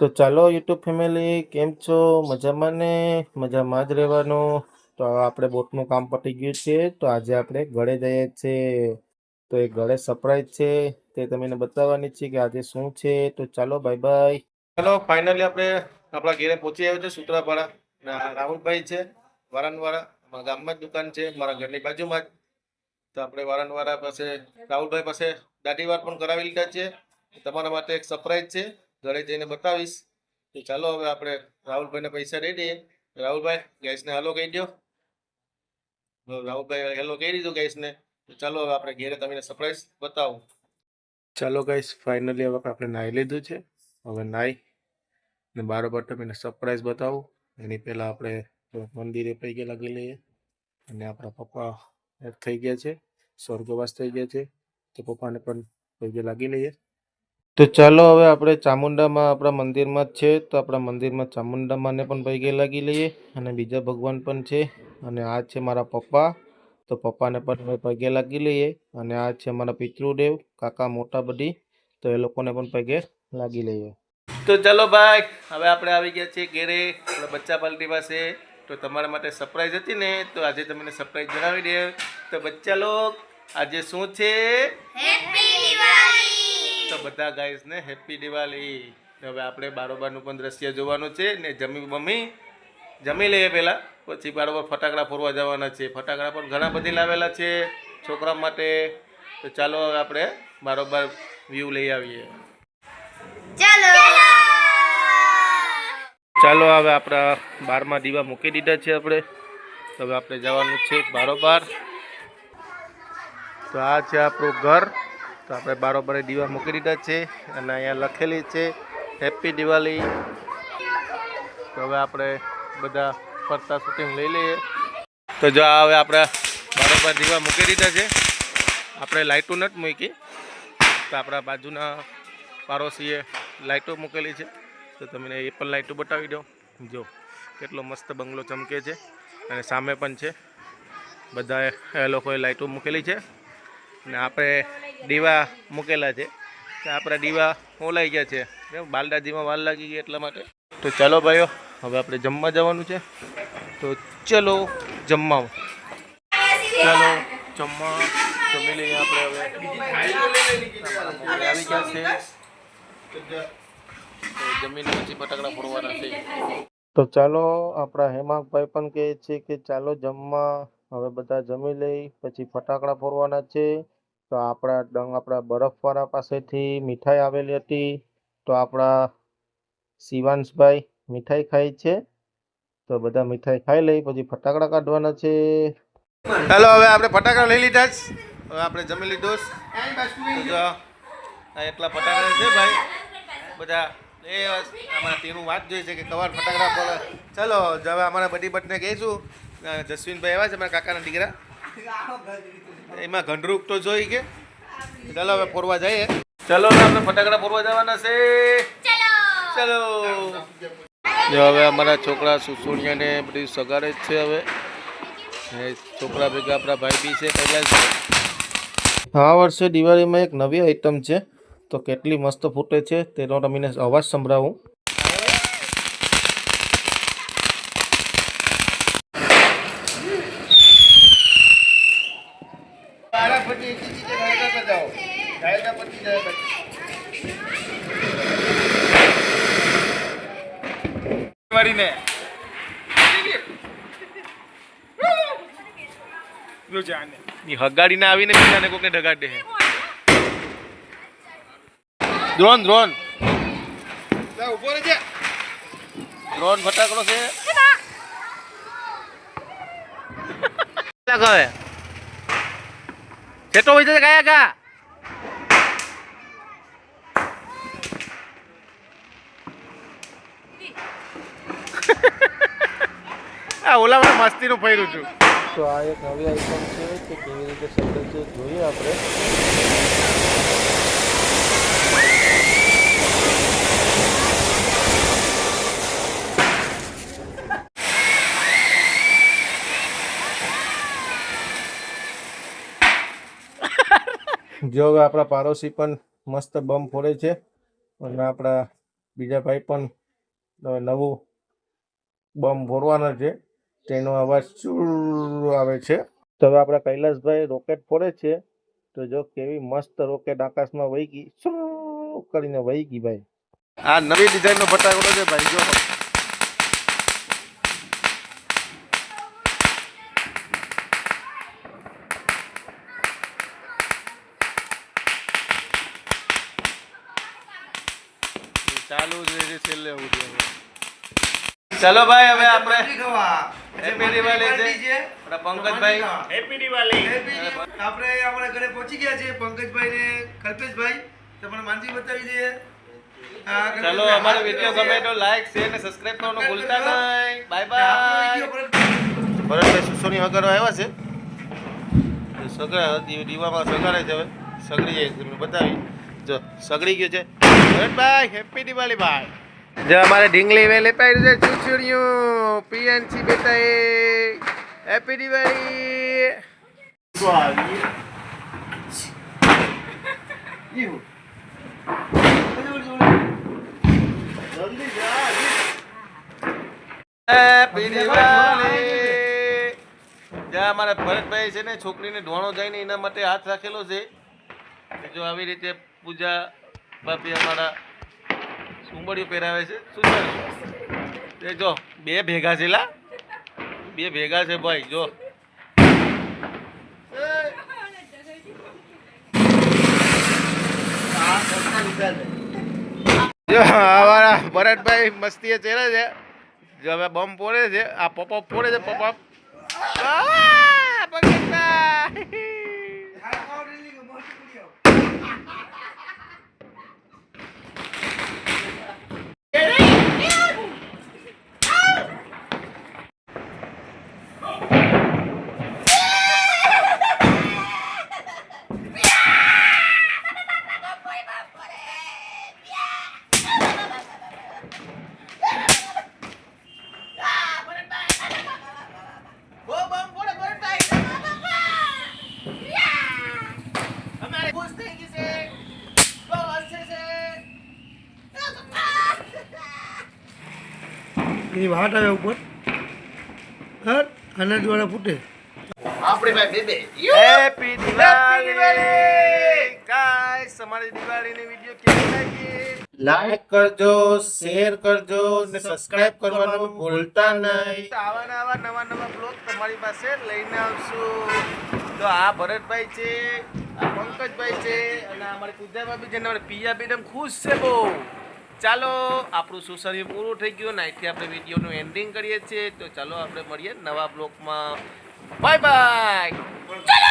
તો ચાલો YouTube family, કેમ છો? મજામાં ને? મજામાં જ રહેવાનું. તો આપણે બોટનું કામ પતી ગયું છે, તો આજે આપણે ગળે જઈએ છીએ તો એ ગળે સરપ્રાઈઝ છે, તે તમને બતાવવાની છે કે આજે શું છે. તો ચાલો બાય બાય ચાલો ફાઇનલી આપણે આપણા ઘેરે પહોંચી આવ્યો છે સૂત્રાપાડા. રાહુલભાઈ છે વારણવાળા અમારા ગામમાં જ દુકાન છે, મારા ઘરની બાજુમાં જ. તો આપણે વારણવાળા પાસે રાહુલભાઈ પાસે દાઢી વાર પણ કરાવી લીધા છે. તમારા માટે એક સરપ્રાઈઝ છે. ઘરે જઈને બતાવીશ. તો ચાલો હવે આપણે રાહુલભાઈને પૈસા દઈ દઈએ. રાહુલભાઈ, ગેસને હાલો કહી દો રાહુલભાઈ હેલો કહી દીધું ગેસને. તો ચાલો હવે આપણે ઘેરે તમને સરપ્રાઈઝ બતાવું. ચાલો ગાઈસ ફાઇનલી હવે આપણે નાહી લીધું છે. હવે નાહી ને બારોબાર તમને સરપ્રાઈઝ બતાવું. એની પહેલાં આપણે મંદિરે પૈકી લાગી લઈએ. અને આપણા પપ્પા થઈ ગયા છે, સ્વર્ગવાસ થઈ ગયા છે. તો પપ્પાને પણ પૈકી લાગી લઈએ. તો ચાલો હવે આપણે ચામુંડામાં આપણા મંદિરમાં જ છે, તો આપણા મંદિરમાં ચામુંડામાંને પણ પૈગે લાગી લઈએ. અને બીજા ભગવાન પણ છે, અને આ છે મારા પપ્પા. તો પપ્પાને પણ હવે પગે લાગી લઈએ. અને આ છે મારા પિતૃદેવ, કાકા મોટા બધી. તો એ લોકોને પણ પગે લાગી લઈએ. તો ચાલો ભાઈ, હવે આપણે આવી ગયા છીએ ઘેરે. બચ્ચા પાલટી પાસે. તો તમારા માટે સરપ્રાઈઝ હતી ને, તો આજે તમને સરપ્રાઈઝ જણાવી દે તો બચ્ચા લોક, આજે શું છે? તો બધા ગાઈસ ને હેપી દિવાળી. હવે આપણે બારોબારનું પણ દ્રશ્ય જોવાનું છે ને જમી મમ્મી જમી લઈએ પહેલાં. પછી બારોબાર ફટાકડા ફોરવા જવાના છે. ફટાકડા પણ ઘણા બધી લાવેલા છે છોકરા માટે. તો ચાલો હવે આપણે બારોબાર વ્યૂ લઈ આવીએ. ચાલો! હવે આપણા બારમાં દીવા મૂકી દીધા છે આપણે. હવે આપણે જવાનું છે બારોબાર. તો આ છે આપણું ઘર. તો આપણે બારોબારે દીવા મૂકી દીધા છે અને અહીંયા લખેલી છે હેપી દિવાળી તો હવે આપણે બધા ફરતા શૂટિંગ લઈ લઈએ. તો જો હવે આપણે બારોબાર દીવા મૂકી દીધા છે. આપણે લાઇટો નથી મૂકી. તો આપણા બાજુના પાડોશીએ લાઇટો મૂકેલી છે. તો તમને એ પણ લાઇટો બતાવી દો. જો કેટલો મસ્ત બંગલો ચમકે છે અને સામે પણ છે. બધા એ લોકોએ લાઇટો મૂકેલી છે. અને આપણે દીવા મૂકેલા છે. આપણા દીવા ઓલાઈ ગયા છે. બાલદાજીમાં વાલ લાગી ગઈ એટલા માટે. તો ચાલો ભાઈઓ, હવે આપણે જમવા જવાનું છે. તો ચલો જમવા. ચાલો જમવા જમી લઈએ આપણે હવે. આવી ગયા છે. જમીને પછી ફટાકડા ફોડવાના છે. તો ચાલો આપણા હેમાંગભાઈ પણ કહે છે કે ચાલો જમવા. હવે બધા જમી લઈ, પછી ફટાકડા ફોડવાના છે. તો આપણા ડંગ આપણા બરફવાળા પાસેથી મીઠાઈ આવેલી હતી. તો આપણા શિવાંશભાઈ મીઠાઈ ખાય છે. તો બધા મીઠાઈ ખાઈ લઈ, પછી ફટાકડા કાઢવાના છે. ચાલો હવે આપણે ફટાકડા લઈ લીધા હવે આપણે જમી લીધું એટલા ફટાકડા છે ભાઈ. બધા એ અમારા તેનું વાત જોઈ છે કે કવાર ફટાકડા પર ચાલો, હવે અમારા બધી બટને કહીશું. જસવીનભાઈ આવ્યા છે, અમારા કાકાના દીકરા. એમાં ઘંટરૂપ તો જોઈ કે. ચાલો હવે ફોરવા જઈએ. ચાલો આપણે ફટાકડા ફોરવા જવાના છે. ચાલો. જો હવે અમારા છોકરા સુસુણિયાને બધી સગાડે જ છે હવે. છોકરા ભેગા આપણા ભાઈ બી છે કૈલાસ આ વર્ષે દિવાળીમાં એક નવી આઈટમ છે. તો કેટલી મસ્ત ફૂટે છે તેનો તમને અવાજ સંભળાવું. વાળીને રુજાને એ હગાડીને આવીને બીજાને કોકને ઢગાડ દે. દ્રોણ દ્રોણ. જા ઊભો રહેજે. દ્રોણ ફટાકડો છે. લગાવે છેટો હોય છે કયા કા આ ઓલામાં મસ્તીનું ફર્યું છું તો આ એક નવી આઈટમ છે આપણે. જો આપણા પાડોશી પણ મસ્ત બમ ફોડે છે અને આપણા બીજા ભાઈ પણ નવું બમ ફોડવાના છે, તેનો અવાજ ચૂર આવે છે. તો હવે આપણા કૈલાસભાઈ રોકેટ ફોડે છે, તો જો કેવી મસ્ત રોકેટ આકાશમાં વહી ગઈ શું કરીને વહી ગઈ ભાઈ. આ નવી ડિઝાઇનનો ફટાકડો છે ભાઈ, જો. ચાલુ જ રહેશે છેલ્લે સુધી. ચાલો ભાઈ હવે આપણે હેપી દિવાળી છે. આપણા પંકજભાઈ. હેપી દિવાળી આપણે આપણા ઘરે પહોંચી ગયા છે પંકજભાઈ ને કલ્પેશભાઈ. તમને માનજી બતાવી દઈએ. આ ચાલો અમારો વીડિયો ગમે તો લાઈક શેર ને સબસ્ક્રાઇબ કરવાનું ભૂલતા નહીં. બાય બાય ભરતભાઈ સુસોની વગર આવ્યા છે? સગડા દીવામાં સગાડે છે હવે. સગડી જાય તમને બતાવી. જો સગડી ગયું છે. ભરતભાઈ હેપી દિવાળી ભાઈ જો અમારે ઢીંગલી વેલે પાડી છે, ચૂચુડિયું. PNC happy Diwali. Happy Diwali. જ્યાં અમારા ભરતભાઈ છે ને, છોકરીને ઢોણો જઈને એના માટે હાથ રાખેલો છે. જો આવી રીતે પૂજા ભાભી અમારા સુંબડિયું પહેરાવે છે. છે? એ જો, બે ભેગા છે લા. બે ભેગા છે ભાઈ, જો. જો, અમારા ભરતભાઈ મસ્તીએ ચહેરે છે. જો, હવે બમ ફોડે છે. આ પપ પોરે છે પોપ એની વાટ આવે ઉપર. હર આના દ્વારા ફૂટે. હેપી દિવાળી ગાઈસ અમારી દિવાળીની વિડિયો કેવી લાગી? લાઈક કરજો શેર કરજો ને સબસ્ક્રાઇબ કરવાનું ભૂલતા નહીં. આવા નવા નવા નવા બ્લોગ તમારી પાસે લઈને આવશું. તો આ ભરતભાઈ છે આ પંકજભાઈ છે અને અમારી પૂજાભાઈ બી છે ને અમારી પિયા બેન ખુશ છે બહુ. ચાલો, આપણું સુસર્ય પૂરું થઈ ગયું નાઇટથી આપણે વિડીયોનું એન્ડિંગ કરીએ છીએ. તો ચાલો, આપણે મળીએ નવા બ્લોગમાં બાય બાય